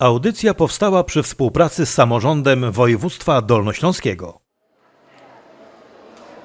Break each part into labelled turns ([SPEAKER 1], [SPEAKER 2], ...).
[SPEAKER 1] Audycja powstała przy współpracy z samorządem województwa dolnośląskiego.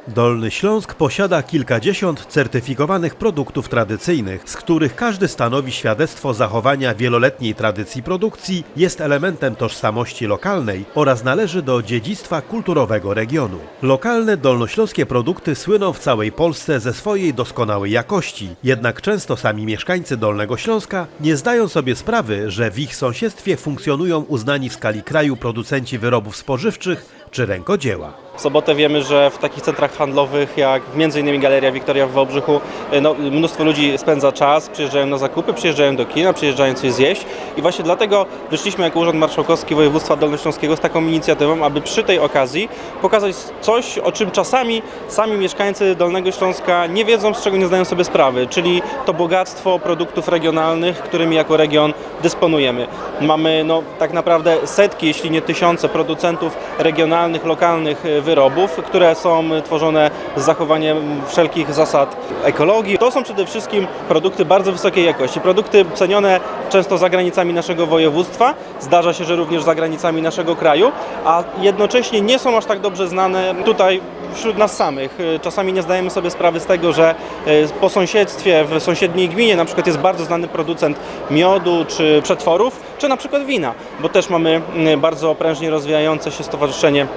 [SPEAKER 1] Dolny Śląsk posiada kilkadziesiąt certyfikowanych produktów tradycyjnych, z których każdy stanowi świadectwo zachowania wieloletniej tradycji produkcji, jest elementem tożsamości lokalnej oraz należy do dziedzictwa kulturowego regionu. Lokalne dolnośląskie produkty słyną w całej Polsce ze swojej doskonałej jakości, jednak często sami mieszkańcy Dolnego Śląska nie zdają sobie sprawy, że w ich sąsiedztwie funkcjonują uznani w skali kraju producenci wyrobów spożywczych czy rękodzieła.
[SPEAKER 2] W sobotę wiemy, że w takich centrach handlowych jak m.in. Galeria Wiktoria w Wałbrzychu no, mnóstwo ludzi spędza czas, przyjeżdżają na zakupy, przyjeżdżają do kina, przyjeżdżają coś zjeść i właśnie dlatego wyszliśmy jako Urząd Marszałkowski Województwa Dolnośląskiego z taką inicjatywą, aby przy tej okazji pokazać coś, o czym czasami sami mieszkańcy Dolnego Śląska nie wiedzą, z czego nie zdają sobie sprawy, czyli to bogactwo produktów regionalnych, którymi jako region dysponujemy. Mamy no, tak naprawdę setki, jeśli nie tysiące producentów regionalnych, lokalnych e, wyrobów, które są tworzone z zachowaniem wszelkich zasad ekologii. To są przede wszystkim produkty bardzo wysokiej jakości, produkty cenione często za granicami naszego województwa, zdarza się, że również za granicami naszego kraju, a jednocześnie nie są aż tak dobrze znane tutaj wśród nas samych. Czasami nie zdajemy sobie sprawy z tego, że e, po sąsiedztwie, w sąsiedniej gminie na przykład jest bardzo znany producent miodu czy przetworów, czy na przykład wina, bo też mamy mm, bardzo prężnie rozwijające się stowarzyszenie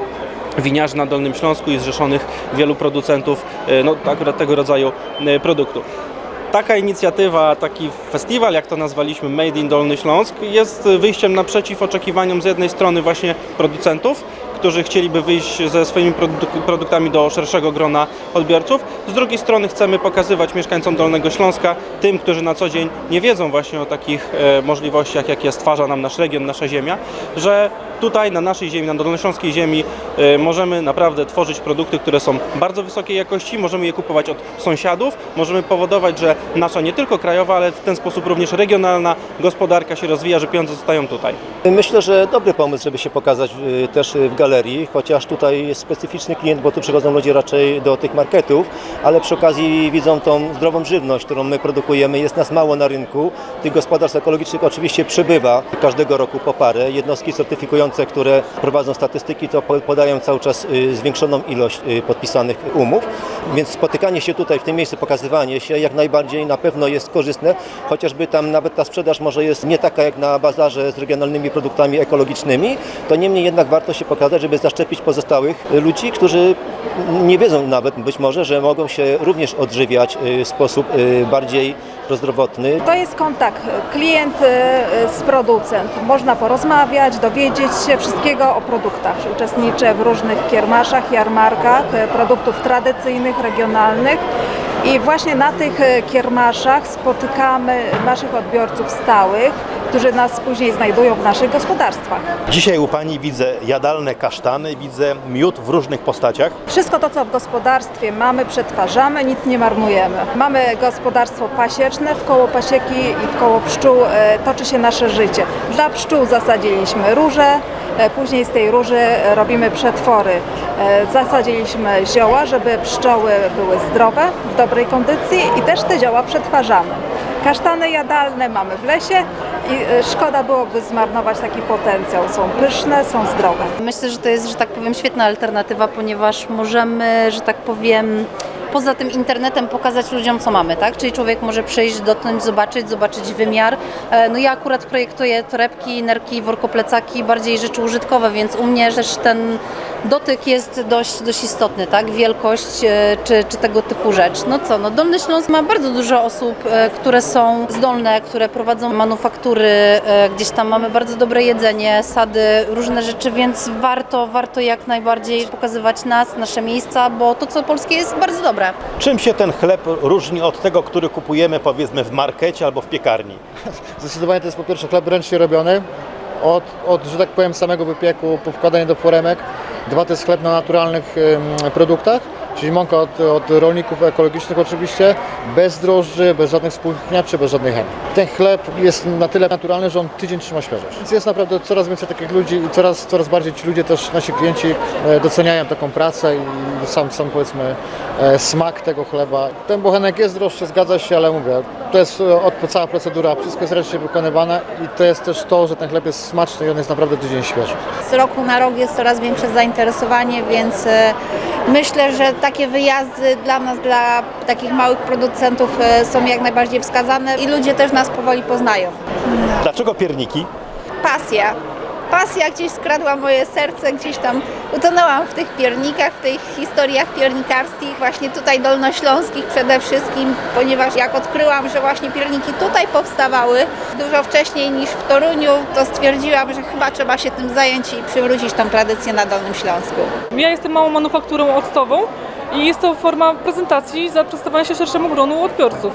[SPEAKER 2] winiarzy na Dolnym Śląsku i zrzeszonych wielu producentów e, no, akurat tego rodzaju e, produktu. Taka inicjatywa, taki festiwal, jak to nazwaliśmy Made in Dolny Śląsk, jest wyjściem naprzeciw oczekiwaniom z jednej strony właśnie producentów, którzy chcieliby wyjść ze swoimi produk- produktami do szerszego grona odbiorców. Z drugiej strony chcemy pokazywać mieszkańcom Dolnego Śląska, tym, którzy na co dzień nie wiedzą właśnie o takich e, możliwościach, jakie stwarza nam nasz region, nasza ziemia, że tutaj na naszej ziemi, na dolnośląskiej ziemi e, możemy naprawdę tworzyć produkty, które są bardzo wysokiej jakości, możemy je kupować od sąsiadów, możemy powodować, że nasza nie tylko krajowa, ale w ten sposób również regionalna gospodarka się rozwija, że pieniądze zostają tutaj.
[SPEAKER 3] Myślę, że dobry pomysł, żeby się pokazać y, też y, w galerii, chociaż tutaj jest specyficzny klient, bo tu przychodzą ludzie raczej do tych marketów, ale przy okazji widzą tą zdrową żywność, którą my produkujemy. Jest nas mało na rynku. Tych gospodarstw ekologicznych oczywiście przybywa każdego roku po parę. Jednostki certyfikujące, które prowadzą statystyki, to po- podają cały czas y, zwiększoną ilość y, podpisanych umów. Więc spotykanie się tutaj w tym miejscu, pokazywanie się jak najbardziej na pewno jest korzystne, chociażby tam nawet ta sprzedaż może jest nie taka jak na bazarze z regionalnymi produktami ekologicznymi, to niemniej jednak warto się pokazać, żeby zaszczepić pozostałych y, ludzi, którzy nie wiedzą nawet być może, że mogą się również odżywiać w sposób bardziej prozdrowotny.
[SPEAKER 4] To jest kontakt klient y, y, z producent. Można porozmawiać, dowiedzieć się wszystkiego o produktach. Uczestniczę w różnych kiermaszach, jarmarkach produktów tradycyjnych, regionalnych. I właśnie na tych y, kiermaszach spotykamy naszych odbiorców stałych, którzy nas później znajdują w naszych gospodarstwach.
[SPEAKER 1] Dzisiaj u Pani widzę jadalne kasztany, widzę miód w różnych postaciach.
[SPEAKER 4] Wszystko to, co w gospodarstwie mamy, przetwarzamy, nic nie marnujemy. Mamy gospodarstwo pasieczne, w koło pasieki i w koło pszczół e, toczy się nasze życie. Dla pszczół zasadziliśmy róże, e, później z tej róży e, robimy przetwory. E, Zasadziliśmy zioła, żeby pszczoły były zdrowe, w dobrej kondycji i też te zioła przetwarzamy. Kasztany jadalne mamy w lesie i e, szkoda byłoby zmarnować taki potencjał. Są pyszne, są zdrowe.
[SPEAKER 5] Myślę, że to jest, że tak powiem, świetna alternatywa, ponieważ możemy, że tak powiem, poza tym internetem pokazać ludziom, co mamy, tak? Czyli człowiek może przyjść, dotknąć, zobaczyć, zobaczyć wymiar. E, No ja akurat projektuję torebki, nerki, workoplecaki, bardziej rzeczy użytkowe, więc u mnie też ten dotyk jest dość, dość istotny, tak? Wielkość e, czy, czy tego typu rzecz. No co, no Dolny Śląsk ma bardzo dużo osób, e, które są zdolne, które prowadzą manufaktury, gdzieś tam mamy bardzo dobre jedzenie, sady, różne rzeczy, więc warto, warto jak najbardziej pokazywać nas, nasze miejsca, bo to co polskie jest bardzo dobre.
[SPEAKER 1] Czym się ten chleb różni od tego, który kupujemy powiedzmy w markecie albo w piekarni?
[SPEAKER 6] Zdecydowanie to jest po pierwsze chleb ręcznie robiony, od, od że tak powiem samego wypieku, po wkładanie do foremek. Dwa to jest chleb na naturalnych produktach. Czyli mąka od, od rolników ekologicznych oczywiście, bez drożdży, bez żadnych współtniaczy, bez żadnej chemii. Ten chleb jest na tyle naturalny, że on tydzień trzyma świeżość. Więc jest naprawdę coraz więcej takich ludzi i coraz, coraz bardziej ci ludzie też, nasi klienci e, doceniają taką pracę i sam, sam powiedzmy e, smak tego chleba. Ten bochenek jest droższy, zgadza się, ale mówię, to jest e, od, cała procedura, wszystko jest ręcznie wykonywane i to jest też to, że ten chleb jest smaczny i on jest naprawdę tydzień świeży.
[SPEAKER 7] Z roku na rok jest coraz większe zainteresowanie, więc myślę, że takie wyjazdy dla nas, dla takich małych producentów e, są jak najbardziej wskazane i ludzie też nas powoli poznają.
[SPEAKER 1] Dlaczego pierniki?
[SPEAKER 7] Pasja. Pasja gdzieś skradła moje serce, gdzieś tam utonęłam w tych piernikach, w tych historiach piernikarskich, właśnie tutaj dolnośląskich przede wszystkim, ponieważ jak odkryłam, że właśnie pierniki tutaj powstawały dużo wcześniej niż w Toruniu, to stwierdziłam, że chyba trzeba się tym zająć i przywrócić tą tradycję na Dolnym Śląsku.
[SPEAKER 8] Ja jestem małą manufakturą octową i jest to forma prezentacji za przedstawiania się szerszemu gronu odbiorców.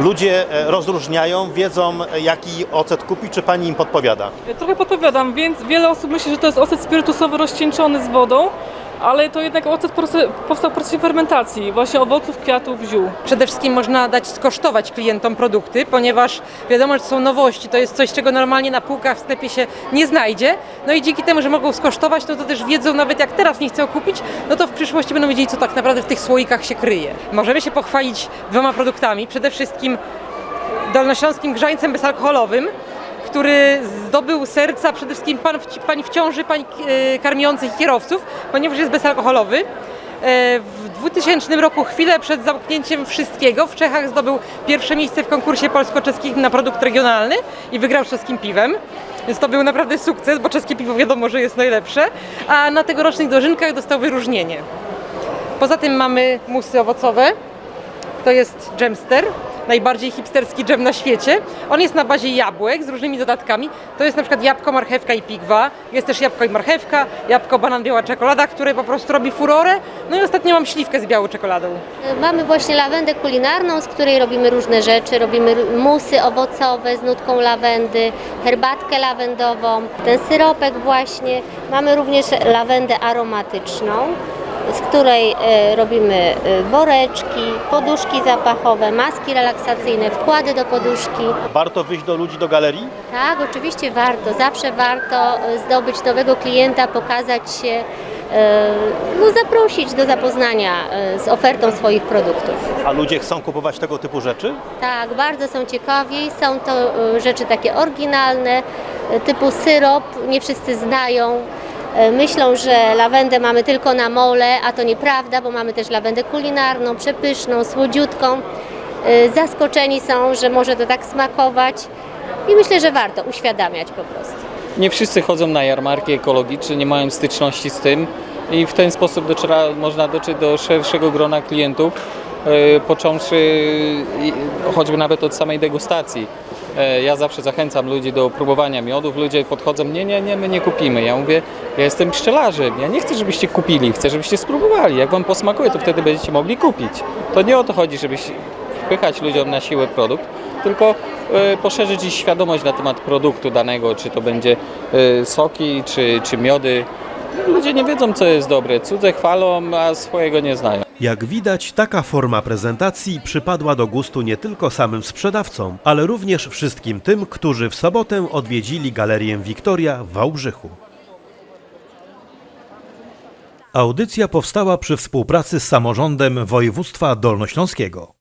[SPEAKER 1] Ludzie e, rozróżniają, wiedzą e, jaki ocet kupić, czy pani im podpowiada?
[SPEAKER 8] Trochę podpowiadam, więc wiele osób myśli, że to jest ocet spirytusowy rozcieńczony z wodą, ale to jednak ocet powstał w procesie fermentacji, właśnie owoców, kwiatów, ziół.
[SPEAKER 9] Przede wszystkim można dać skosztować klientom produkty, ponieważ wiadomo, że są nowości, to jest coś, czego normalnie na półkach w sklepie się nie znajdzie. No i dzięki temu, że mogą skosztować, no to też wiedzą, nawet jak teraz nie chcą kupić, no to w przyszłości będą wiedzieli, co tak naprawdę w tych słoikach się kryje. Możemy się pochwalić dwoma produktami. Przede wszystkim dolnośląskim grzańcem bezalkoholowym, który zdobył serca przede wszystkim pan, w- pań w ciąży, pań e, karmiących i kierowców, ponieważ jest bezalkoholowy. E, W 2000 roku, chwilę przed zamknięciem wszystkiego, w Czechach zdobył pierwsze miejsce w konkursie polsko-czeskim na produkt regionalny i wygrał czeskim piwem. Więc to był naprawdę sukces, bo czeskie piwo wiadomo, że jest najlepsze. A na tegorocznych dożynkach dostał wyróżnienie. Poza tym mamy musy owocowe, to jest dżemster, najbardziej hipsterski dżem na świecie. On jest na bazie jabłek z różnymi dodatkami. To jest na przykład jabłko, marchewka i pigwa. Jest też jabłko i marchewka, jabłko, banan, biała czekolada, które po prostu robi furorę. No i ostatnio mam śliwkę z białą czekoladą.
[SPEAKER 10] Mamy właśnie lawendę kulinarną, z której robimy różne rzeczy. Robimy musy owocowe z nutką lawendy, herbatkę lawendową, ten syropek właśnie. Mamy również lawendę aromatyczną, z której e, robimy e, woreczki, poduszki zapachowe, maski relaksacyjne, wkłady do poduszki.
[SPEAKER 1] Warto wyjść do ludzi do galerii?
[SPEAKER 10] Tak, oczywiście warto, zawsze warto e, zdobyć nowego klienta, pokazać się, no, zaprosić do zapoznania z ofertą swoich produktów.
[SPEAKER 1] A ludzie chcą kupować tego typu rzeczy?
[SPEAKER 10] Tak, bardzo są ciekawi. Są to rzeczy takie oryginalne, typu syrop. Nie wszyscy znają. E, Myślą, że lawendę mamy tylko na mole, a to nieprawda, bo mamy też lawendę kulinarną, przepyszną, słodziutką. E, Zaskoczeni są, że może to tak smakować. I myślę, że warto uświadamiać po prostu.
[SPEAKER 11] Nie wszyscy chodzą na jarmarki ekologiczne, nie mają styczności z tym i w ten sposób dociera, można dotrzeć do szerszego grona klientów, e, począwszy choćby nawet od samej degustacji. E, Ja zawsze zachęcam ludzi do próbowania miodów. Ludzie podchodzą, nie, nie, nie, my nie kupimy. Ja mówię, ja jestem pszczelarzem, ja nie chcę, żebyście kupili, chcę, żebyście spróbowali. Jak wam posmakuje, to wtedy będziecie mogli kupić. To nie o to chodzi, żeby wpychać ludziom na siłę produkt, tylko e, poszerzyć ich świadomość na temat produktu danego, czy to będzie e, soki, czy, czy miody. Ludzie nie wiedzą, co jest dobre. Cudze chwalą, a swojego nie znają.
[SPEAKER 1] Jak widać, taka forma prezentacji przypadła do gustu nie tylko samym sprzedawcom, ale również wszystkim tym, którzy w sobotę odwiedzili Galerię Wiktoria w Wałbrzychu. Audycja powstała przy współpracy z samorządem województwa dolnośląskiego.